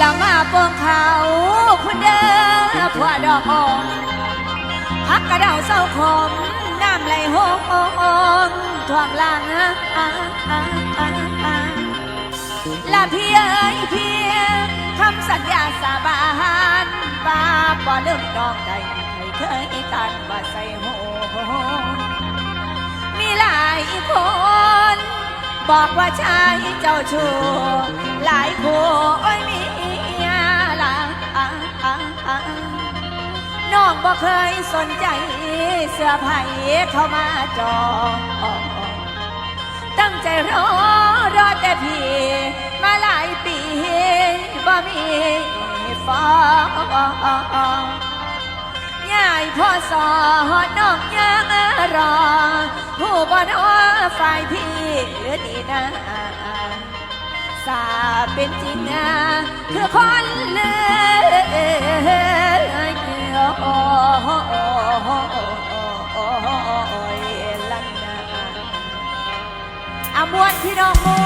ละมาปองเขาคุณเด้อผัวดอกอ่อนพักกระเดาเศร้าคมน้ำไหลหงท่วมล่างละเพียเอ้ยเพียคำสัญญาสาบานว่าบ่เลิกดอกใดให้เคยกันว่าใส่โหมีหลายคนบอกว่าชายเจ้าชู้หลายคู่โอ้ยมี บ่เคยสนใจเสื้อไผ่เข้ามาจองตั้งใจรอรอแต่พี่มาหลายปีบ่มีฟ้องยายพ่อสอนน้องยังรอ ผู้บ่นอฝ่ายพี่นี่นะสาเป็นจริงนะคือคนเลย โอ้ยลันนาอามวนพี่น้องมว